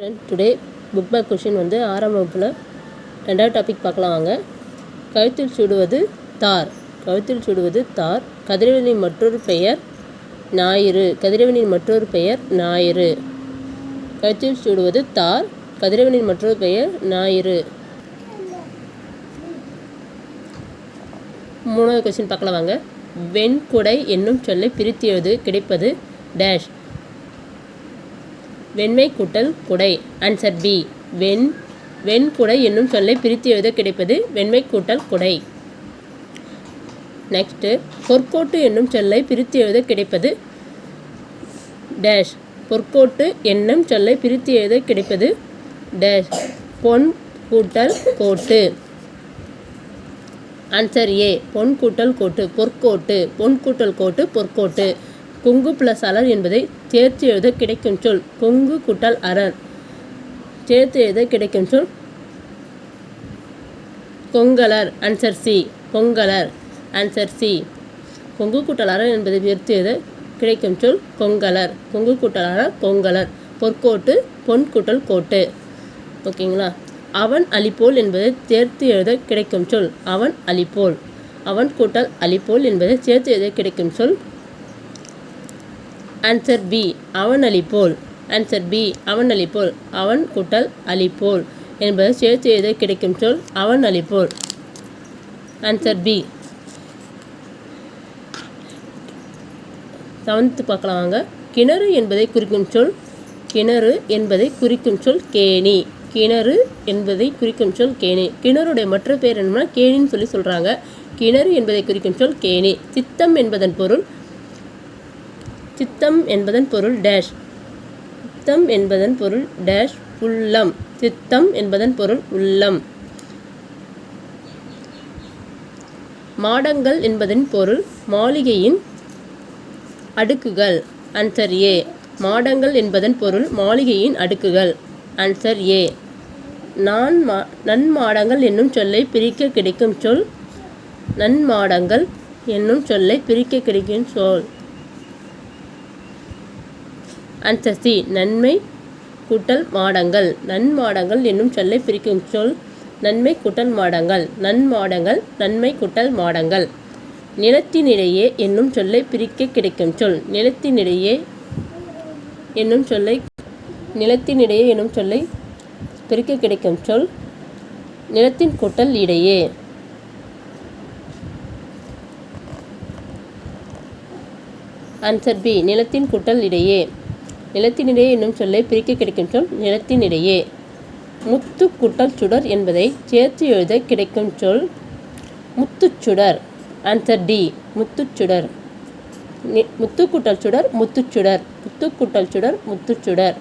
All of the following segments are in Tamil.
Friend today book back question வந்து ஆறாம் வகுப்பில் ரெண்டாவது டாபிக் பார்க்கலாம் வாங்க. கழுத்தில் சுடுவது தார். கழுத்தில் சுடுவது தார். கதிரவனின் மற்றொரு பெயர் ஞாயிறு. கதிரவனின் மற்றொரு பெயர் ஞாயிறு. கழுத்தில் சுடுவது தார். கதிரவனின் மற்றொரு பெயர் ஞாயிறு. மூணாவது கொஷின் பார்க்கலாம் வாங்க. வெண்குடை என்னும் சொல்லை பிரித்தியது கிடைப்பது டேஷ் வெண்மை கூட்டல் குடை. ஆன்சர் பி வெண் வெண்குடை என்னும் சொல்லை பிரித்து எழுத கிடைப்பது வெண்மை கூட்டல் குடை. நெக்ஸ்ட்டு பொற்கோட்டு என்னும் சொல்லை பிரித்து எழுத கிடைப்பது டேஷ் பொற்கோட்டு என்னும் சொல்லை பிரித்து எழுத கிடைப்பது டேஷ் பொன் கூட்டல் கோட்டு. ஆன்சர் ஏ பொன் கூட்டல் கோட்டு பொற்கோட்டு. பொன் கூட்டல் கோட்டு பொற்கோட்டு. கொங்கு பிளஸ் அலர் என்பதை சேர்த்து எழுத கிடைக்கும் சொல். கொங்கு கூட்டல் அரர் சேர்த்து எழுத கிடைக்கும் சொல். கொங்கலர் ஆன்சர் சி கொங்கலர் ஆன்சர் சி கொங்கு கூட்டல் என்பதை சேர்த்து எழுத கிடைக்கும் சொல் கொங்கலர் கொங்கு கூட்டல் கொங்கலர் பொற்கோட்டு பொன் கூட்டல் கோட்டு. ஓகேங்களா? அவன் அலிப்போல் என்பதை சேர்த்து எழுத கிடைக்கும் சொல். அவன் அலிப்போல் அவன் கூட்டல் அலிப்போல் என்பதை சேர்த்து எழுத கிடைக்கும் சொல் ஆன்சர் பி அவன் அளிப்போல் ஆன்சர் பி அவன் அளிப்போல் அவன் கூட்டல் அலிப்போல் என்பது சேர்த்து எழுத கிடைக்கும் சொல்? அவன் அளிப்போல் ஆன்சர் பி செவன்த்து பார்க்கலாம் வாங்க. கிணறு என்பதை குறிக்கும் சொல் கிணறு என்பதை குறிக்கும் சொல் கேணி. கிணறு என்பதை குறிக்கும் சொல் கேணி. கிணறுடைய மற்ற பேர் என்னன்னா கேணின்னு சொல்லி சொல்கிறாங்க கிணறு என்பதை குறிக்கும் சொல் கேணி. சித்தம் என்பதன் பொருள் சித்தம் என்பதன் பொருள் டேஷ். சித்தம் என்பதன் பொருள் டேஷ் உள்ளம். சித்தம் என்பதன் பொருள் உள்ளம். மாடங்கள் என்பதன் பொருள் மாளிகையின் அடுக்குகள். ஆன்சர் ஏ மாடங்கள் என்பதன் பொருள் மாளிகையின் அடுக்குகள். ஆன்சர் ஏ நான் மா நன்மாடங்கள் என்னும் சொல்லை பிரிக்க கிடைக்கும் சொல். நன்மாடங்கள் என்னும் சொல்லை பிரிக்க கிடைக்கும் சொல். ஆன்சர் சி நன்மை கூட்டல் மாடங்கள். நன்மாடங்கள் என்னும் சொல்லை பிரிக்கும் சொல் நன்மை கூட்டல் மாடங்கள். நன்மாடங்கள் நன்மை கூட்டல் மாடங்கள். நிலத்தினிடையே என்னும் சொல்லை பிரிக்க கிடைக்கும் சொல். நிலத்தினிடையே என்னும் சொல்லை நிலத்தினிடையே என்னும் சொல்லை பிரிக்க கிடைக்கும் சொல் நிலத்தின் கூட்டல் இடையே. ஆன்சர் பி நிலத்தின் கூட்டல் இடையே. நிலத்தினிடையே என்னும் சொல்லை பிரிக்க கிடைக்கும் சொல் நிலத்தினிடையே. முத்து கூட்டல் சுடர் என்பதை சேர்த்து எழுத கிடைக்கும் சொல் முத்துச்சுடர் ஆன்சர் டி முத்துச்சுடர் நி- முத்து கூட்டல் சுடர் முத்துச்சுடர் முத்து கூட்டல் சுடர் முத்துச்சுடர்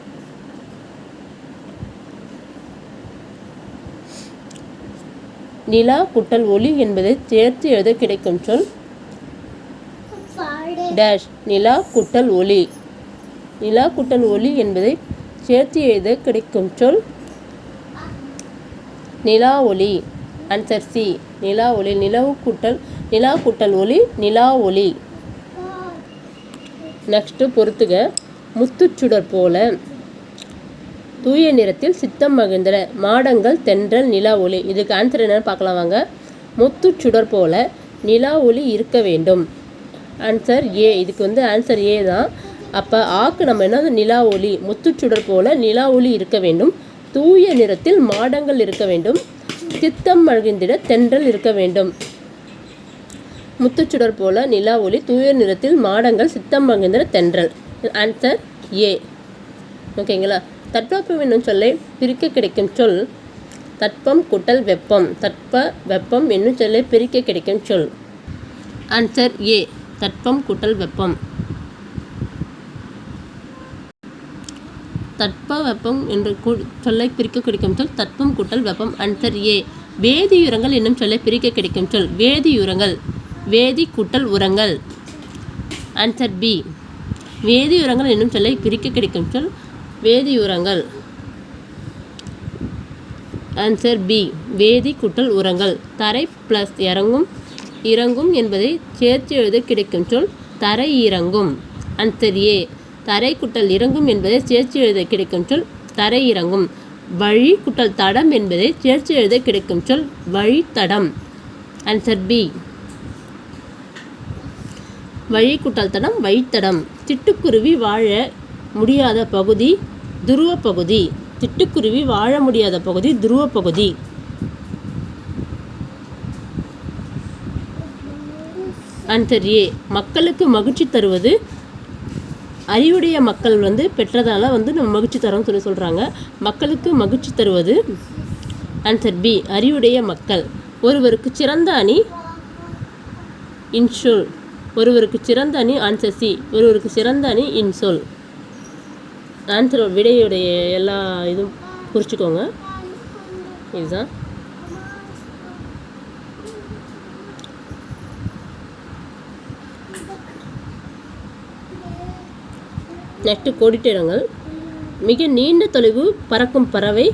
நிலா குட்டல் ஒளி என்பதை சேர்த்து எழுத கிடைக்கும் சொல் டேஷ் நிலா குட்டல் ஒளி. நிலா குட்டல் ஒளி என்பதை சேர்த்து எழுத கிடைக்கும் சொல். நிலா ஒளி ஆன்சர் சி நிலா ஒளி நிலவு கூட்டல். நிலா கூட்டல் ஒளி நிலா ஒளி நெக்ஸ்ட்டு பொறுத்துக. முத்துச்சுடர் போல. தூய நிறத்தில் சித்தம் மகிழ்ந்தன. மாடங்கள் தென்றல் நிலா ஒளி இதுக்கு ஆன்சர் என்னன்னு பார்க்கலாம் வாங்க. முத்துச்சுடர் போல நிலா ஒளி இருக்க வேண்டும். ஆன்சர் ஏ இதுக்கு வந்து ஆன்சர் ஏ தான். அப்போ ஆக்கு நம்ம என்ன நிலா ஒளி. முத்துச்சுடர் போல நிலா ஒளி இருக்க வேண்டும். தூய நிறத்தில் மாடங்கள் இருக்க வேண்டும். சித்தம் மகிழ்ந்திட தென்றல் இருக்க வேண்டும். முத்துச்சுடர் போல நிலா ஒளி தூய நிறத்தில் மாடங்கள் சித்தம் மகிழ்ந்திட தென்றல். ஆன்சர் ஏ ஓகேங்களா தட்பவெப்பம் என்னும் சொல்லை பிரிக்க கிடைக்கும் சொல் தட்பம் குட்டல் வெப்பம். தட்ப வெப்பம் என்னும் சொல்லை பிரிக்க கிடைக்கும் சொல். ஆன்சர் ஏ தட்பம் குட்டல் வெப்பம். தட்ப வெப்பம் என்று கூ- சொல்லை பிரிக்க கிடைக்கும் சொல் தட்பம் கூட்டல் வெப்பம் ஆன்சர் ஏ. வேதியுரங்கள் என்னும் சொல்லை பிரிக்க கிடைக்கும் சொல் வேதியுரங்கள். வேதி கூட்டல் உரங்கள். ஆன்சர் பி வேதியுரங்கள் என்னும் சொல்லை பிரிக்க கிடைக்கும் சொல் வேதியுரங்கள். ஆன்சர் பி வேதி கூட்டல் உரங்கள். தரை ப்ளஸ் இறங்கும் இறங்கும் என்பதை சேர்த்து எழுத கிடைக்கும் சொல் தரை இறங்கும். ஆன்சர் ஏ தரை குட்டல் இறங்கும் என்பதை சேர்த்து எழுத கிடைக்கும் சொல் தரை இறங்கும். வழி குட்டல் தடம் என்பதை சேர்த்து எழுத கிடைக்கும் சொல் வழித்தடம். ஆன்சர் பி வழி குட்டல் தடம் வழித்தடம். திட்டுக்குருவி வாழ முடியாத பகுதி துருவ பகுதி. திட்டுக்குருவி வாழ முடியாத பகுதி துருவ பகுதி. ஆன்சர் ஏ மக்களுக்கு மகிழ்ச்சி தருவது அறிவுடைய மக்கள் வந்து பெற்றதால் வந்து நம்ம மகிழ்ச்சி தரோம்னு சொல்லி சொல்கிறாங்க மக்களுக்கு மகிழ்ச்சி தருவது ஆன்சர் பி அறிவுடைய மக்கள். ஒருவருக்கு சிறந்த அணி இன்சொல் ஒருவருக்கு சிறந்த அணி ஆன்சர் சி ஒருவருக்கு சிறந்த அணி இன்சொல் ஆன்சர் விடையுடைய எல்லா இதுவும் குறிச்சிக்கோங்க இதுதான். நெக்ஸ்ட் கோடிட்டிடங்கள் மிக நீண்ட தொலைவு பறக்கும் பறவை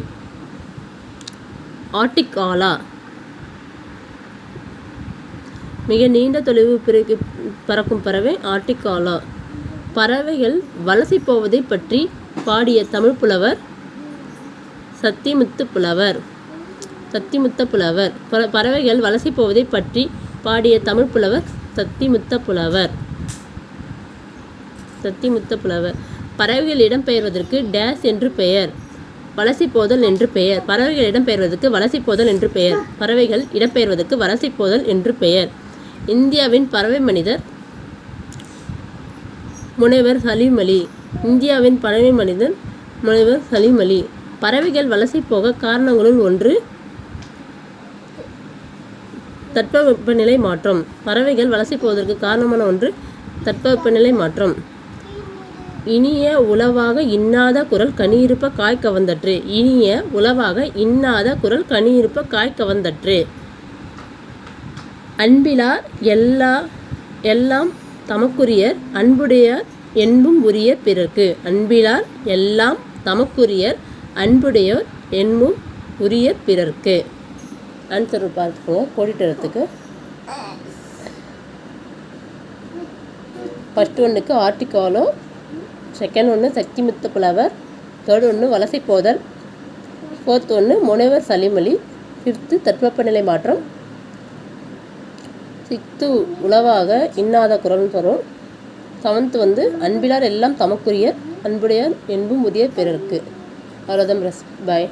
ஆர்டிக் ஆலா. மிக நீண்ட தொலைவு பிறகு பறக்கும் பறவை ஆர்டிக் ஆலா. பறவைகள் வலசை போவதை பற்றி பாடிய தமிழ் புலவர் சத்திமுத்து புலவர். சத்திமுத்த புலவர். பறவைகள் வலசை போவதை பற்றி பாடிய தமிழ் புலவர் சத்திமுத்த புலவர். சத்திமுத்த புலவர் பறவைகள் இடம்பெயர்வதற்கு டேஸ் என்று பெயர். வலசை போதல் என்று பெயர். பறவைகள் இடம்பெயர்வதற்கு வலசை போதல் என்று பெயர். பறவைகள் இடம்பெயர்வதற்கு வலசை போதல் என்று பெயர். இந்தியாவின் பறவை மனிதர் முனைவர் சலீம் அலி இந்தியாவின் பறவை மனிதர் முனைவர் சலீம் அலி பறவைகள் வலசை போக காரணங்களுள் ஒன்று தட்பவெப்பநிலை மாற்றம். பறவைகள் வலசை போவதற்கு காரணமான ஒன்று தட்பவெப்பநிலை மாற்றம். இனிய உளவாக இன்னாத குரல் கனியிருப்ப காய் கவந்தற்று. இனிய உளவாக இன்னாத குரல் கனியிருப்ப காய் கவந்தற்று. அன்பிலார் எல்லா எல்லாம் தமக்குரியர் அன்புடைய என்பும் உரிய பிறர்க்கு. அன்பிலார் எல்லாம் தமக்குரியர் அன்புடையோர் என்பும் உரிய பிறர்க்கு. ஆன்சர் பார்த்துக்கோங்க கோடிட்டுறதுக்கு ஃபஸ்ட் ஒன்றுக்கு ஆர்டிகாலோ செகண்ட் ஒன்று சக்திமுத்த புலவர். தேர்ட் ஒன்று வலசை போதல். ஃபோர்த் ஒன்று முனைவர் சலிமலி ஃபிஃப்த்து தட்பவெப்பநிலை மாற்றம். சிக்ஸ்த்து உளவாக இன்னாத குரல்னு வரும். செவன்த்து வந்து அன்பிலார் எல்லாம் தமக்குரியர் அன்புடையார் என்பும் உரிய பிறருக்கு. அவ்வளோதான் பிரஸ் பாய்